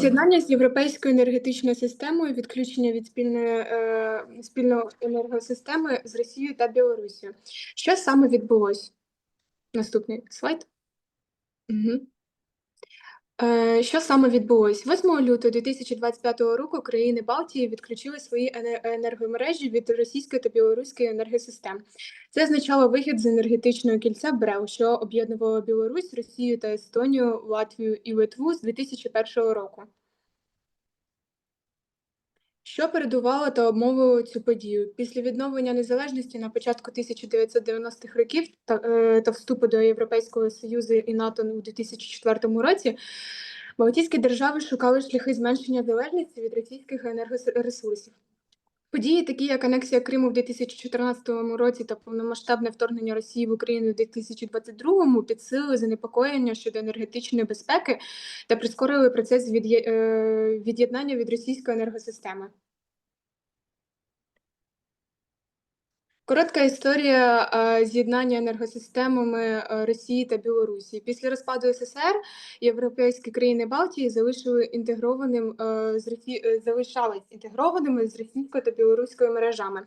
З'єднання з європейською енергетичною системою, відключення від спільної е, спільної енергосистеми з Росією та Білорусією. Що саме відбулось? Наступний слайд. Угу. Е, що саме відбулось? 8 лютого 2025 року країни Балтії відключили свої ене- енергомережі від російської та білоруської енергосистем. Це означало вихід з енергетичного кільця БРЕЛ, що об'єднувало Білорусь, Росію та Естонію, Латвію і Литву з 2001 року. Що передувало та обмовило цю подію? Після відновлення незалежності на початку 1990-х років та, е, та вступу до Європейського Союзу і НАТО у 2004 році Балтійські держави шукали шляхи зменшення залежності від російських енергоресурсів. Події, такі як анексія Криму в 2014 році та повномасштабне вторгнення Росії в Україну в 2022 підсилили занепокоєння щодо енергетичної безпеки та прискорили процес е, від'єднання від російської енергосистеми. Коротка історія е, з'єднання енергосистемами е, Росії та Білорусі. Після розпаду СССР європейські країни Балтії залишили інтегрованим е, з залишались інтегрованими з російською та білоруською мережами.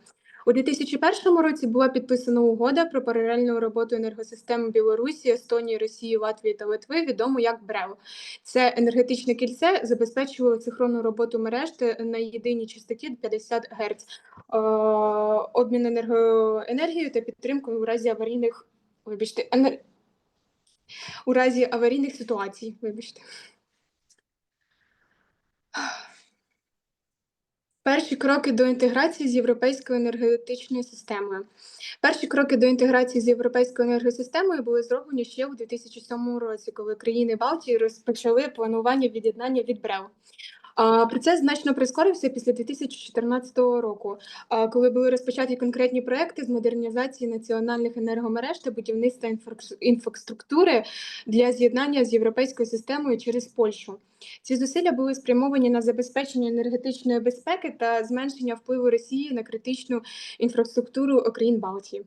У 2001 році була підписана угода про паралельну роботу енергосистем Білорусі, Естонії, Росії, Латвії та Литви, відому як БРЕЛ. Це енергетичне кільце забезпечувало синхронну роботу мереж на єдиній частоті 50 Гц, е, обмін енергоенергією та підтримку у разі аварійних, вибачте, енер... у разі аварійних ситуацій. Вибачте. Перші кроки до інтеграції з європейською енергетичною системою. Перші кроки до інтеграції з європейською енергосистемою були зроблені ще у 2007 році, коли країни Балтії розпочали планування від'єднання від БРЕЛ. Процес значно прискорився після 2014 року, коли були розпочаті конкретні проекти з модернізації національних енергомереж та будівництва інфраструктури для з'єднання з європейською системою через Польщу. Ці зусилля були спрямовані на забезпечення енергетичної безпеки та зменшення впливу Росії на критичну інфраструктуру країн Балтії.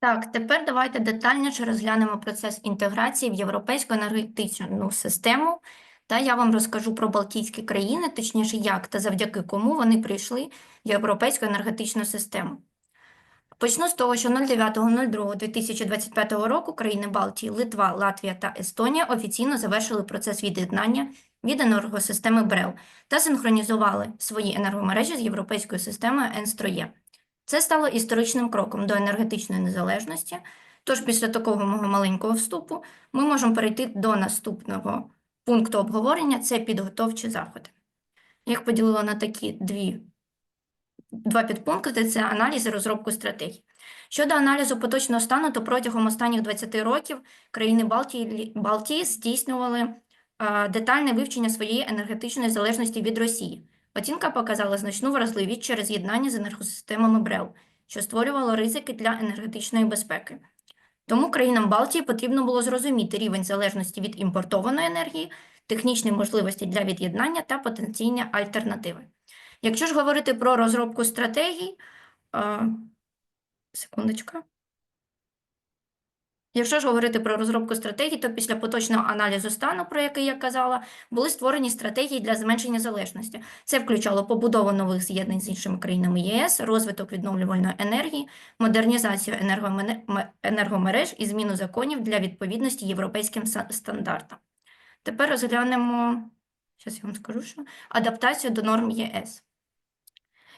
Так, тепер давайте детальніше розглянемо процес інтеграції в європейську енергетичну систему. Та я вам розкажу про Балтійські країни, точніше, як та завдяки кому вони прийшли в європейську енергетичну систему. Почну з того, що 09.02.2025 року країни Балтії, Литва, Латвія та Естонія офіційно завершили процес від'єднання від енергосистеми БРЕЛ та синхронізували свої енергомережі з європейською системою ЕНСТРОЄ. Це стало історичним кроком до енергетичної незалежності. Тож після такого мого маленького вступу ми можемо перейти до наступного пункту обговорення це підготовчі заходи. Я їх поділила на такі дві, два підпункти це аналіз і розробку стратегій. Щодо аналізу поточного стану, то протягом останніх 20 років країни Балтії, Балтії здійснювали детальне вивчення своєї енергетичної залежності від Росії. Оцінка показала значну вразливість через єднання з енергосистемами БРЕЛ, що створювало ризики для енергетичної безпеки. Тому країнам Балтії потрібно було зрозуміти рівень залежності від імпортованої енергії, технічні можливості для від'єднання та потенційні альтернативи. Якщо ж говорити про розробку стратегій, секундочка. Якщо ж говорити про розробку стратегій, то після поточного аналізу стану, про який я казала, були створені стратегії для зменшення залежності. Це включало побудову нових з'єднань з іншими країнами ЄС, розвиток відновлювальної енергії, модернізацію енергомереж і зміну законів для відповідності європейським стандартам. Тепер розглянемо, я вам скажу, що адаптацію до норм ЄС.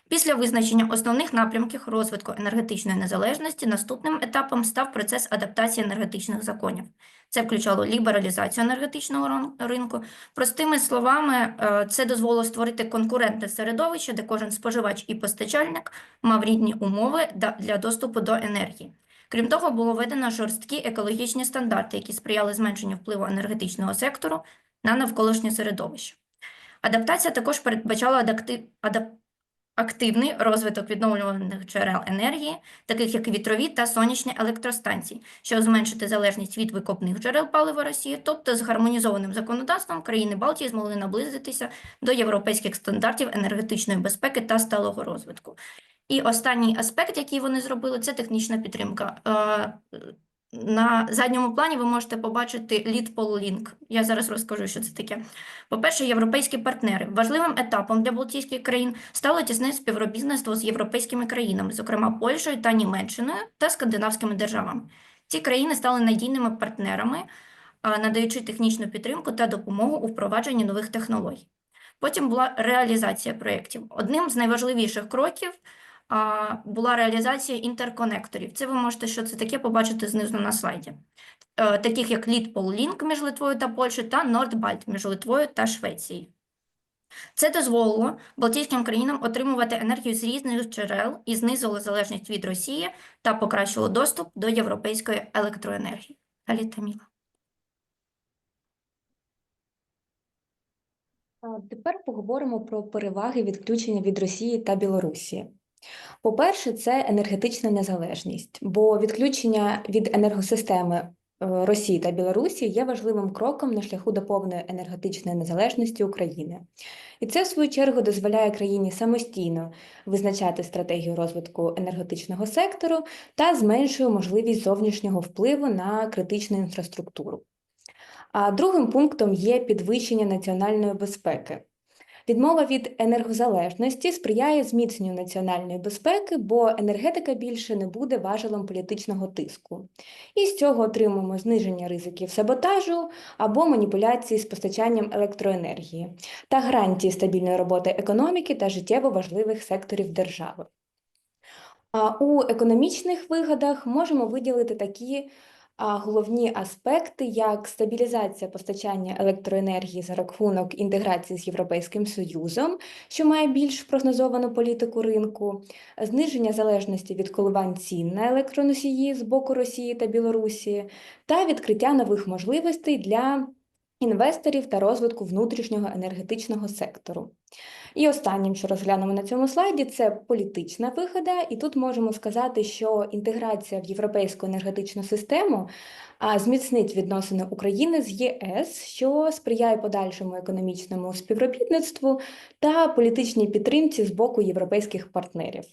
Після визначення основних напрямків розвитку енергетичної незалежності наступним етапом став процес адаптації енергетичних законів. Це включало лібералізацію енергетичного ринку. Простими словами, е, це дозволило створити конкурентне середовище, де кожен споживач і постачальник мав рівні умови для доступу до енергії. Крім того, було введено жорсткі екологічні стандарти, які сприяли зменшенню впливу енергетичного сектору на навколишнє середовище. Адаптація також передбачала адактив... активний розвиток відновлюваних джерел енергії, таких як вітрові та сонячні електростанції, щоб зменшити залежність від викопних джерел палива Росії, тобто з гармонізованим законодавством країни Балтії змогли наблизитися до європейських стандартів енергетичної безпеки та сталого розвитку. І останній аспект, який вони зробили, це технічна підтримка. На задньому плані ви можете побачити лід Link. Я зараз розкажу, що це таке. По-перше, європейські партнери. Важливим етапом для Балтійських країн стало тісне співробітництво з європейськими країнами, зокрема Польщею та Німеччиною та скандинавськими державами. Ці країни стали надійними партнерами, надаючи технічну підтримку та допомогу у впровадженні нових технологій. Потім була реалізація проєктів. Одним з найважливіших кроків була реалізація інтерконекторів. Це ви можете, що це таке, побачити знизу на слайді. Е, Таких як Літпол-Лінк між Литвою та Польщею та Нордбальт між Литвою та Швецією. Це дозволило Балтійським країнам отримувати енергію з різних джерел і знизило залежність від Росії та покращило доступ до європейської електроенергії. Далі Таміла. Тепер поговоримо про переваги відключення від Росії та Білорусі. По-перше, це енергетична незалежність, бо відключення від енергосистеми е, Росії та Білорусі є важливим кроком на шляху до повної енергетичної незалежності України. І це, в свою чергу, дозволяє країні самостійно визначати стратегію розвитку енергетичного сектору та зменшує можливість зовнішнього впливу на критичну інфраструктуру. А другим пунктом є підвищення національної безпеки. Відмова від енергозалежності сприяє зміцненню національної безпеки, бо енергетика більше не буде важелем політичного тиску. І з цього отримуємо зниження ризиків саботажу або маніпуляції з постачанням електроенергії та гарантії стабільної роботи економіки та життєво важливих секторів держави. А у економічних вигадах можемо виділити такі головні аспекти, як стабілізація постачання електроенергії за рахунок інтеграції з Європейським Союзом, що має більш прогнозовану політику ринку, зниження залежності від коливань цін на електроносії з боку Росії та Білорусі, та відкриття нових можливостей для інвесторів та розвитку внутрішнього енергетичного сектору. І останнім, що розглянемо на цьому слайді, це політична вигода. І тут можемо сказати, що інтеграція в європейську енергетичну систему зміцнить відносини України з ЄС, що сприяє подальшому економічному співробітництву та політичній підтримці з боку європейських партнерів.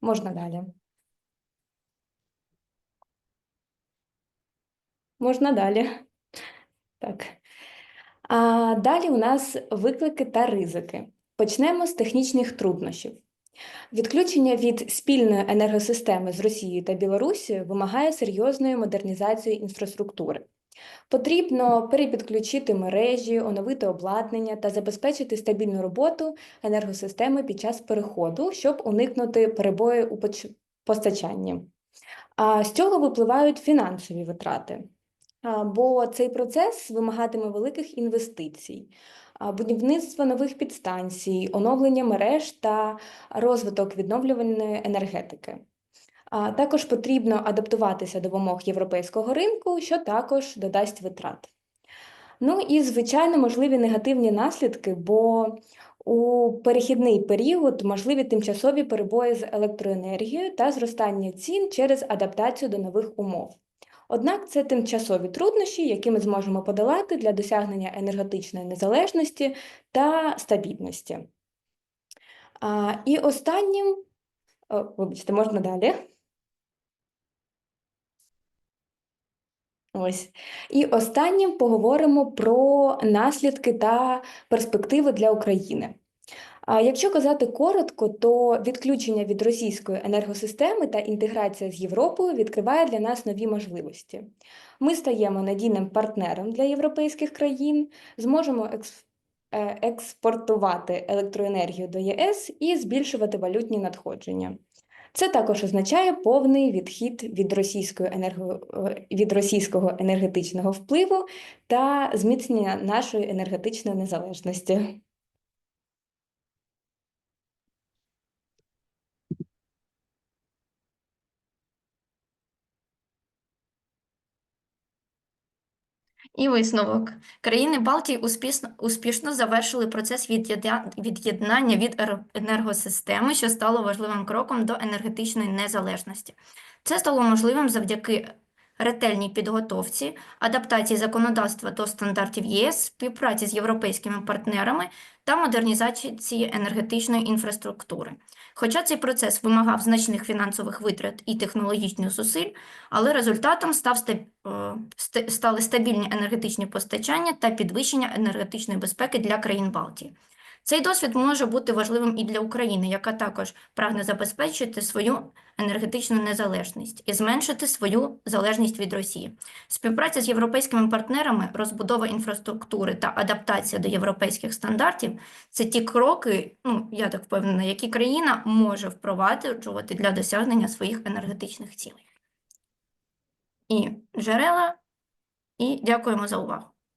Можна далі. Можна далі. Так. А далі у нас виклики та ризики. Почнемо з технічних труднощів. Відключення від спільної енергосистеми з Росією та Білорусією вимагає серйозної модернізації інфраструктури. Потрібно перепідключити мережі, оновити обладнання та забезпечити стабільну роботу енергосистеми під час переходу, щоб уникнути перебою у постачанні. А з цього випливають фінансові витрати. Бо цей процес вимагатиме великих інвестицій, будівництва нових підстанцій, оновлення мереж та розвиток відновлювальної енергетики. Також потрібно адаптуватися до вимог європейського ринку, що також додасть витрат. Ну і, звичайно, можливі негативні наслідки, бо у перехідний період можливі тимчасові перебої з електроенергією та зростання цін через адаптацію до нових умов. Однак це тимчасові труднощі, які ми зможемо подолати для досягнення енергетичної незалежності та стабільності. А, і останнім, о, вибачте, можна далі. Ось. І останнім поговоримо про наслідки та перспективи для України. А якщо казати коротко, то відключення від російської енергосистеми та інтеграція з Європою відкриває для нас нові можливості. Ми стаємо надійним партнером для європейських країн, зможемо е, експортувати електроенергію до ЄС і збільшувати валютні надходження. Це також означає повний відхід від російської енерго... е, від російського енергетичного впливу та зміцнення нашої енергетичної незалежності. І висновок. Країни Балтії успішно, успішно завершили процес від'єдна- від'єднання від ер- енергосистеми, що стало важливим кроком до енергетичної незалежності. Це стало можливим завдяки ретельній підготовці, адаптації законодавства до стандартів ЄС, співпраці з європейськими партнерами та модернізації енергетичної інфраструктури. Хоча цей процес вимагав значних фінансових витрат і технологічних зусиль, але результатом став е, стали стабільні енергетичні постачання та підвищення енергетичної безпеки для країн Балтії. Цей досвід може бути важливим і для України, яка також прагне забезпечити свою енергетичну незалежність і зменшити свою залежність від Росії. Співпраця з європейськими партнерами, розбудова інфраструктури та адаптація до європейських стандартів це ті кроки, ну я так впевнена, які країна може впроваджувати для досягнення своїх енергетичних цілей. І джерела, і дякуємо за увагу.